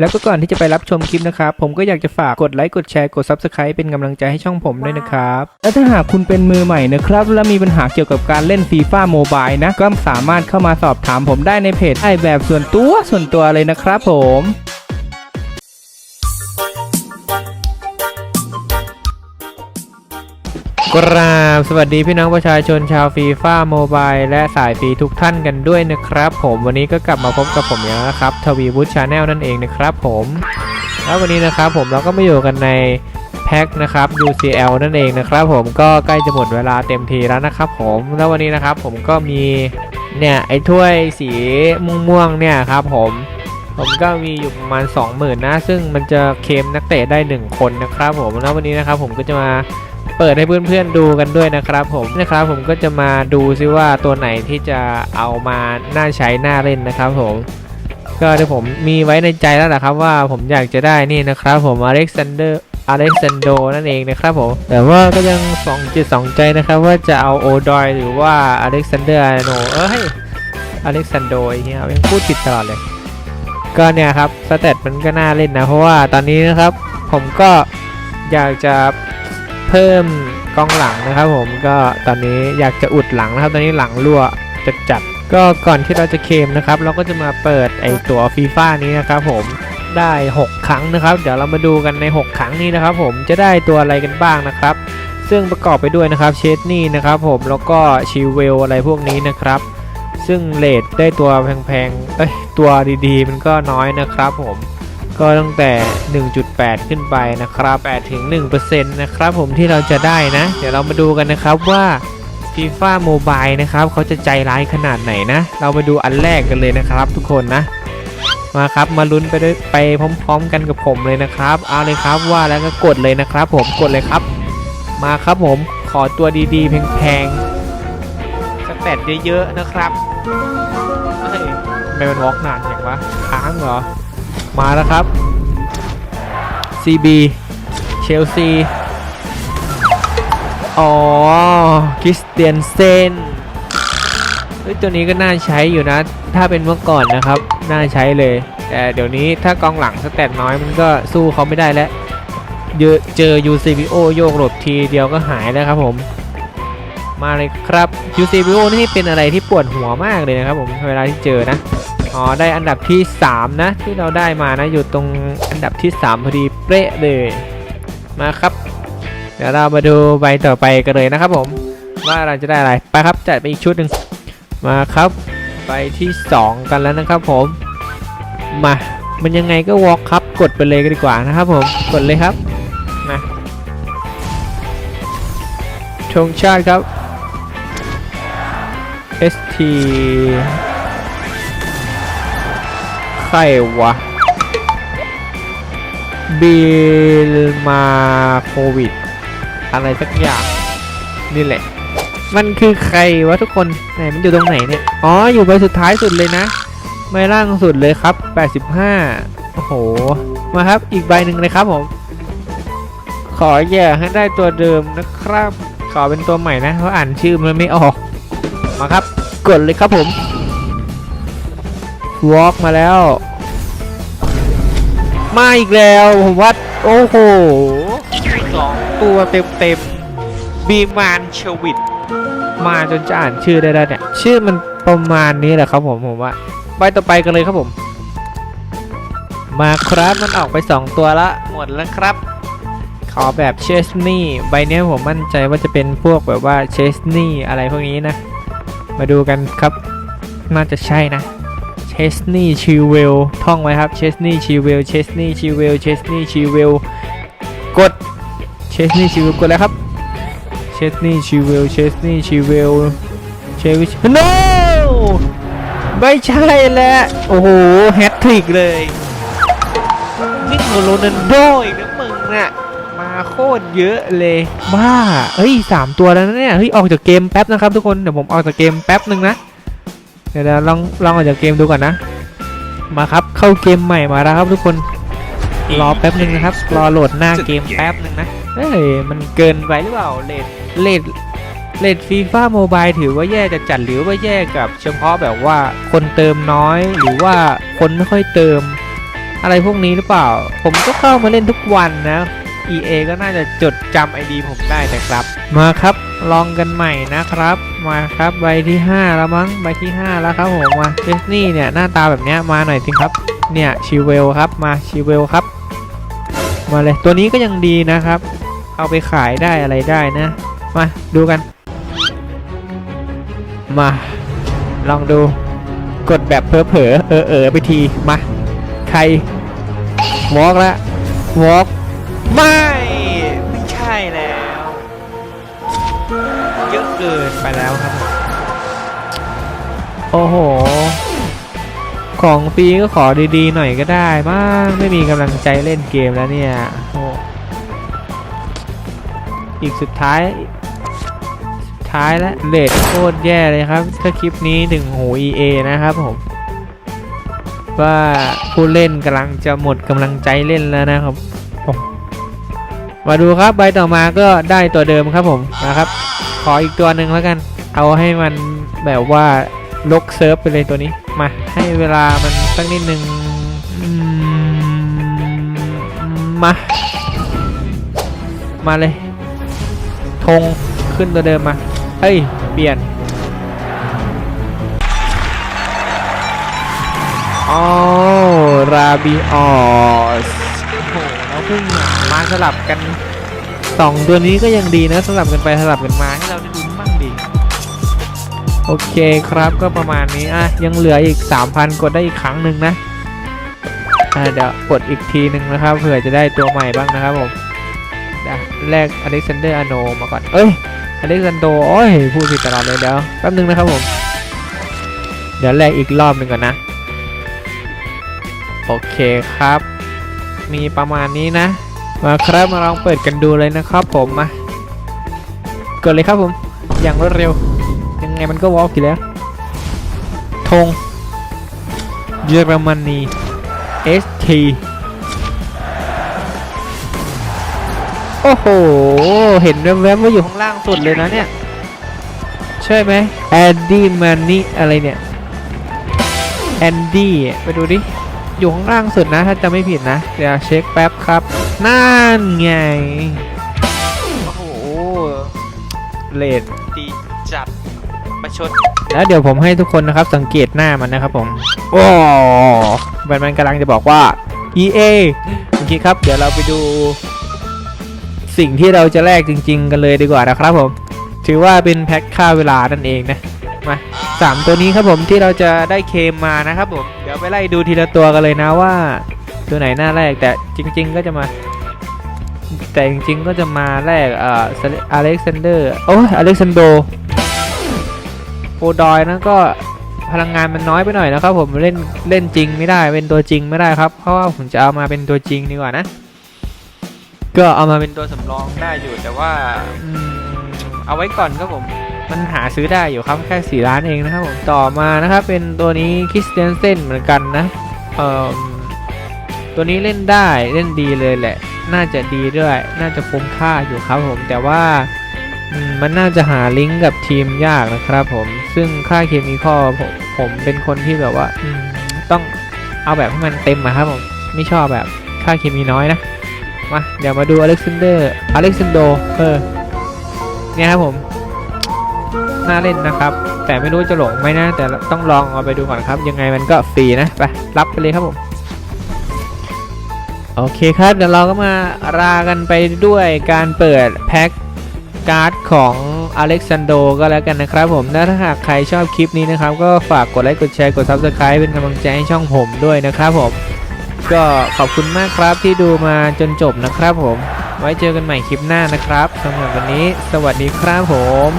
แล้วก็ก่อนที่จะไปรับชมคลิปนะครับ ผมก็อยากจะฝากกดไลค์กดแชร์กด Subscribe เป็นกำลังใจให้ช่องผมด้วยนะครับ และถ้าหากคุณเป็นมือใหม่นะครับ และมีปัญหาเกี่ยวกับการเล่นฟีฟ่าโมบายนะ ก็สามารถเข้ามาสอบถามผมได้ในเพจไอแบบส่วนตัวส่วนตัวเลยนะครับผม กราบสวัสดีพี่น้องประชาชนชาวฟีฟ่าโมบายและสายฟรีทุกท่านกันด้วยนะครับ ผมวันนี้ก็กลับมาพบกับผมอีกแล้วนะครับทวีวุฒิชาแนลนั่นเองนะครับผมแล้ววันนี้นะครับผมเราก็มาอยู่กันในแพ็คนะครับ UCL นั่นเองนะครับ ผมก็ใกล้จะหมดเวลาเต็มทีแล้วนะครับ ผมแล้ววันนี้นะครับผมก็มีเนี่ยไอ้ถ้วยสีม่วงๆเนี่ยครับ ผมผมก็มีอยู่ประมาณ 20,000นะซึ่งมันจะเคลมนักเตะได้ 1 คนนะครับ ผมแล้ววันนี้นะครับผมก็จะมา เปิดให้เพื่อนๆดูกันด้วยนะครับผมนะครับผมก็จะมาดูซิว่าตัวไหนที่จะเอามาน่าใช้น่าเล่นนะครับผมก็เดี๋ยวผมมีไว้ในใจแล้วนะครับว่าผมอยากจะได้นี่นะครับผมอเล็กซานเดอร์อเล็กซานโดนั่นเองนะครับผมแต่ว่าก็ยังสองจิตสองใจนะครับว่าจะเอาโอดอยหรือว่าอเล็กซานเดอร์โนเอ้ยอเล็กซานโดไอ้เงี้ยยังพูดผิดตลอดเลย ก็เนี่ยครับสเตตมันก็น่าเล่นนะ เพราะว่าตอนนี้นะครับ ผมก็อยากจะ เพิ่มกองหลังนะครับผมก็ตอนนี้อยากจะอุดหลังนะครับตอนนี้หลังรั่วจัดจัดก็ก่อนที่เราจะเคมนะครับ เราก็จะมาเปิดไอตัวฟีฟ่านี้นะครับผมได้ 6 ครั้งนะครับ เดี๋ยวเรามาดูกันใน 6 ครั้งนี้นะครับ ผมจะได้ตัวอะไรกันบ้างนะครับ ซึ่งประกอบไปด้วยนะครับเชสนี่นะครับผมแล้วก็ชิเวลอะไรพวกนี้นะครับ ซึ่งเลทได้ตัวแพงๆเอ้ยตัวดีๆ มันก็น้อยนะครับผม ก็ตั้งแต่ 1.8 ขึ้นไปนะครับ8ถึง1%นะครับผมที่เราจะได้นะ เดี๋ยวเรามาดูกันนะครับว่า FIFA Mobile นะครับเขาจะใจร้ายขนาดไหนนะ เรามาดูอันแรกกันเลยนะครับ ทุกคนนะ มาครับมาลุ้นไปด้วยไปพร้อม ๆ กันกับผมเลยนะครับ เอาเลยครับว่าแล้วก็กดเลยนะครับ ผมกดเลยครับ มาครับผมขอตัวดีๆแพงๆสแตทเยอะๆนะครับเฮ้ยไม่มันวอล์กนานอย่างวะค้างเหรอ มาแล้วครับ CB เชลซี อ๋อ คริสเตียนเซนเฮ้ยตัวนี้ก็น่าใช้อยู่นะ ถ้าเป็นเมื่อก่อนนะครับ น่าใช้เลย แต่เดี๋ยวนี้ถ้ากองหลังสแตทน้อยมันก็สู้เขาไม่ได้แล้วเยอะเจอ UCBO โยกหลบทีเดียวก็หายแล้วครับผม มาเลยครับ UCBO นี่เป็นอะไรที่ปวดหัวมากเลยนะครับผม เวลาที่เจอนะ อ๋อได้อันดับที่ 3 นะ ที่เราได้มานะอยู่ตรงอันดับที่ 3 พอดีเป๊ะเลยมาครับ เดี๋ยวเรามาดูใบต่อไปกันเลยนะครับผมว่าเราจะได้อะไรไปครับจัดไปอีกชุดหนึ่งมาครับใบที่ 2 กันแล้วนะครับผมมามันยังไงก็วอล์กครับกดไปเลยกันดีกว่านะครับผมกดเลยครับมาธงชาติครับ ST ใครวะ บิลมาโควิด อะไรสักอย่าง นี่แหละ มันคือใครวะทุกคนไหนมันอยู่ตรงไหนเนี่ย อ๋อ อยู่ใบสุดท้ายสุดเลยนะ ไม่ล่างสุดเลยครับ 85 โอ้โห มาครับ อีกใบหนึ่งเลยครับผม ขอแย่ให้ได้ตัวเดิมนะครับ ขอเป็นตัวใหม่นะ เพราะอ่านชื่อมันไม่ออก มาครับ กดเลยครับผม วอล์กมาแล้ว มาอีกแล้วผมว่าโอ้โหสองตัวเต็มเต็มบีมานเชวิตมาจนจะอ่านชื่อได้แล้วเนี่ย ชื่อมันประมาณนี้แหละครับผมผมว่าใบต่อไปกันเลยครับผม มาครับมันออกไป 2 ตัวละหมดแล้วครับ ขอแบบเชสนี่ใบเนี้ยผมมั่นใจว่าจะเป็นพวกแบบว่าเชสนี่อะไรพวกนี้นะ มาดูกันครับ น่าจะใช่นะ เชสนี่ชิวเวลท่องไว้ครับเชสนี่ชิวเวลเชสนี่ชิวเวลเชสนี่ชิวเวลกดเชสนี่ชิวเวลกดแล้วครับเชสนี่ชิวเวลเชสนี่ชิวเวลเชวิช no ไม่ใช่แล้ว โอ้โห แฮตทริกเลยนี่โรนัลโดอีกนะมึงน่ะมาโคตรเยอะเลยบ้าเฮ้ยสามตัวแล้วนะเนี่ยเฮ้ยออกจากเกมแป๊บนะครับทุกคนเดี๋ยวผมออกจากเกมแป๊บหนึ่งนะ เดี๋ยวๆลองลองออกจากเกมดูก่อนนะ มาครับเข้าเกมใหม่มาแล้วครับทุกคนรอแป๊บหนึ่งนะครับ รอโหลดหน้าเกมแป๊บหนึ่งนะเฮ้ยมันเกินไปหรือเปล่าเลดเลดเลดฟีฟ่าโมบายถือว่าแย่จะจัดหรือว่าแย่กับ เฉพาะแบบว่าคนเติมน้อย หรือว่าคนไม่ค่อยเติม อะไรพวกนี้หรือเปล่า ผมก็เข้ามาเล่นทุกวันนะ EA ก็น่าจะจดจำ ID ผมได้นะครับ มาครับ ลองกันใหม่นะครับ มาครับใบที่ 5 แล้วมั้งใบที่ 5 แล้วครับผมมาเจสนี่เนี่ยหน้าตาแบบเนี้ยมาหน่อยสิครับ เนี่ยชิเวลครับมาชิเวลครับ มาเลยตัวนี้ก็ยังดีนะครับ เอาไปขายได้อะไรได้นะ มาดูกัน มา ลองดูกดแบบเผลอๆเออเออไปทีมาใครวอล์กละวอล์กม่ไไปแล้วครับ โอ้โห ของฟรีก็ขอดีๆหน่อยก็ได้บ้างไม่มีกำลังใจเล่นเกมแล้วเนี่ยโอ้อีกสุดท้ายสุดท้ายแล้วเลดโคตรแย่เลยครับ ถ้าคลิปนี้ถึงหู EA นะครับผม ว่าผู้เล่นกำลังจะหมดกำลังใจเล่นแล้วนะครับผมมาดูครับใบต่อมาก็ได้ตัวเดิมครับผมนะครับ ขออีกตัวหนึ่งแล้วกัน เอาให้มันแบบว่าลกเซิร์ฟไปเลยตัวนี้ มา ให้เวลามันสักนิดหนึ่งมา มาเลยธงขึ้นตัวเดิมมาเฮ้ย เปลี่ยนอ๋อราบิออสโอ้โหเราเพิ่งมาสลับกัน สองตัวนี้ก็ยังดีนะสลับกันไปสลับกันมาให้เราได้ลุ้นบ้างดีโอเคครับก็ประมาณนี้อะยังเหลืออีก 3,000 กดได้อีกครั้งหนึ่งนะอะเดี๋ยวกดอีกทีหนึ่งนะครับเผื่อจะได้ตัวใหม่บ้างนะครับผมเดี๋ยวแรกอเล็กซานเดอร์อโนมาก่อนเอ้ยอเล็กซานโดโอ้ยพูดผิดตลอดเลยเดี๋ยวแป๊บนึงนะครับผม เดี๋ยวแลกอีกรอบหนึ่งก่อนนะโอเคครับ มีประมาณนี้นะ มาครับมาลองเปิดกันดูเลยนะครับผมมาเกิดเลยครับผม อย่างรวดเร็ว ยังไงมันก็วอล์กอยู่แล้วธงเยอรมนี ST โอ้โห เห็นแวบๆว่าอยู่ข้างล่างสุดเลยนะเนี่ย ใช่ไหมแอนดี้มันนี่อะไรเนี่ยแอนดี้ไปดูดิ อยู่ข้างล่างสุดนะ ถ้าจะไม่ผิดนะ เดี๋ยวเช็คแป๊บครับ นั่นไง โอ้โหเลดดีจัดประชดแล้วเดี๋ยวผมให้ทุกคนนะครับสังเกตหน้ามันนะครับผมโอ้มันมันกำลังจะบอกว่า EA โอเคครับ เดี๋ยวเราไปดู สิ่งที่เราจะแลกจริง ๆ กันเลยดีกว่านะครับผม ถือว่าเป็นแพ็คค่าเวลานั่นเองนะมาสามตัวนี้ครับผมที่เราจะได้เคมมานะครับผมเดี๋ยว ไปไล่ดูทีละตัวกันเลยนะว่าตัวไหนหน้าแรกแต่จริง ๆ ก็จะมา แต่จริง ๆ ก็จะมาแรกเอ่ออเล็กซานเดอร์โอ้อเล็กซานโดโอดอยนะก็พลังงานมันน้อยไปหน่อยนะครับ ผมเล่นเล่นจริงไม่ได้เป็นตัวจริงไม่ได้ครับ เพราะว่าผมจะเอามาเป็นตัวจริงดีกว่านะ ก็เอามาเป็นตัวสำรองได้อยู่แต่ว่าเอาไว้ก่อนครับผม มันหาซื้อได้อยู่ครับแค่ 4 ล้านเองนะครับผมต่อมานะครับเป็นตัวนี้คิสเตียนเซนเหมือนกันนะเอ่อตัวนี้เล่นได้เล่นดีเลยแหละ น่าจะดีด้วย น่าจะคุ้มค่าอยู่ครับผมแต่ว่ามันน่าจะหาลิงก์กับทีมยากนะครับผมซึ่งค่าเคมีข้อผมผมเป็นคนที่แบบว่าต้องเอาแบบให้มันเต็มอะครับผมไม่ชอบแบบค่าเคมีน้อยนะมาเดี๋ยวมาดูอเล็กซานเดอร์อเล็กซานโดเออเนี่ยครับผม น่าเล่นนะครับ แต่ไม่รู้จะหลงไหมนะ แต่ต้องลองเอาไปดูก่อนครับ ยังไงมันก็ฟรีนะไปรับไปเลยครับผมโอเคครับเดี๋ยวเราก็มารากันไปด้วยการเปิดแพ็คการ์ดของอเล็กซานโดก็แล้วกันนะครับผมและถ้าหากใครชอบคลิปนี้นะครับ ก็ฝากกดไลค์กดแชร์กด Subscribe เป็นกำลังใจให้ช่องผมด้วยนะครับผม ก็ขอบคุณมากครับที่ดูมาจนจบนะครับผม ไว้เจอกันใหม่คลิปหน้านะครับสำหรับวันนี้ สวัสดีครับผม